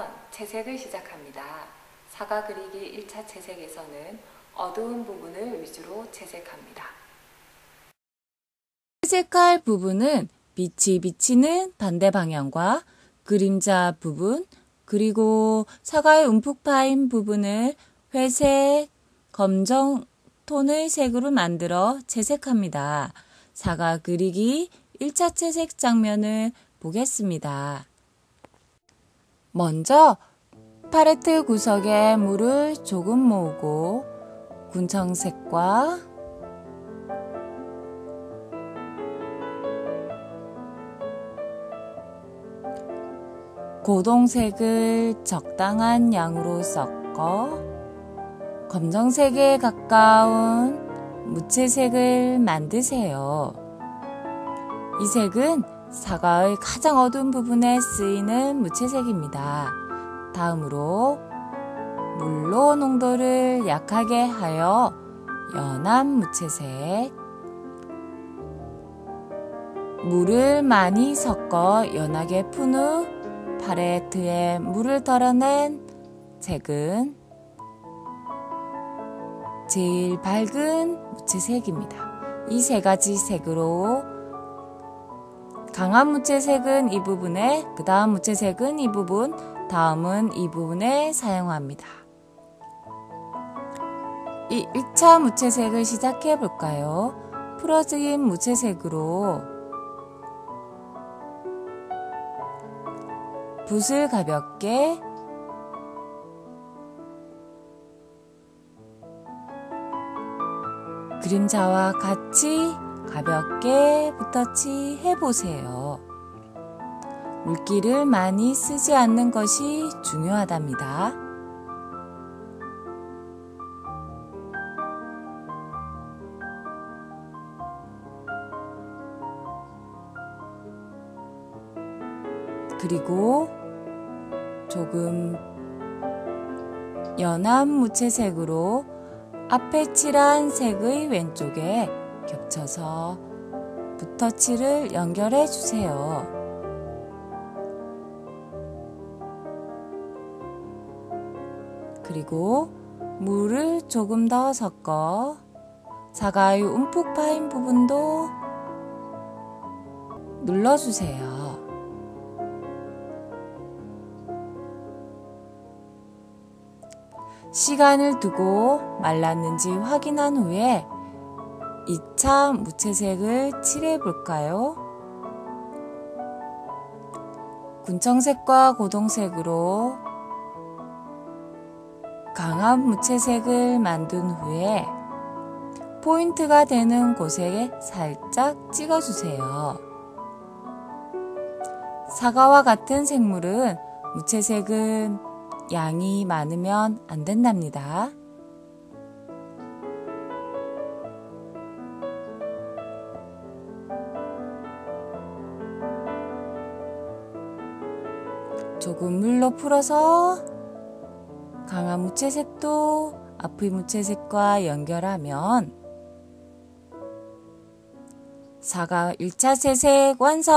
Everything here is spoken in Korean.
끝나면 채색을 시작합니다. 사과 그리기 1차 채색에서는 어두운 부분을 위주로 채색합니다. 채색할 부분은 빛이 비치는 반대 방향과 그림자 부분, 그리고 사과의 움푹 파인 부분을 회색, 검정 톤의 색으로 만들어 채색합니다. 사과 그리기 1차 채색 장면을 보겠습니다. 먼저 팔레트 구석에 물을 조금 모으고 군청색과 고동색을 적당한 양으로 섞어 검정색에 가까운 무채색을 만드세요. 이 색은 사과의 가장 어두운 부분에 쓰이는 무채색입니다. 다음으로 물로 농도를 약하게 하여 연한 무채색 물을 많이 섞어 연하게 푼 후 팔레트에 물을 덜어낸 색은 제일 밝은 무채색입니다. 이 세 가지 색으로 강한 무채색은 이 부분에, 그 다음 무채색은 이 부분, 다음은 이 부분에 사용합니다. 이 1차 무채색을 시작해 볼까요? 풀어진 무채색으로 붓을 가볍게 그림자와 같이 가볍게 붓터치 해보세요. 물기를 많이 쓰지 않는 것이 중요하답니다. 그리고 조금 연한 무채색으로 앞에 칠한 색의 왼쪽에 겹쳐서 붓터치를 연결해 주세요. 그리고 물을 조금 더 섞어 사과의 움푹 파인 부분도 눌러주세요. 시간을 두고 말랐는지 확인한 후에 2차 무채색을 칠해 볼까요? 군청색과 고동색으로 강한 무채색을 만든 후에 포인트가 되는 곳에 살짝 찍어주세요. 사과와 같은 생물은 무채색은 양이 많으면 안 된답니다. 조금 물로 풀어서 강한 무채색도 앞의 무채색과 연결하면 사과 1차 채색 완성!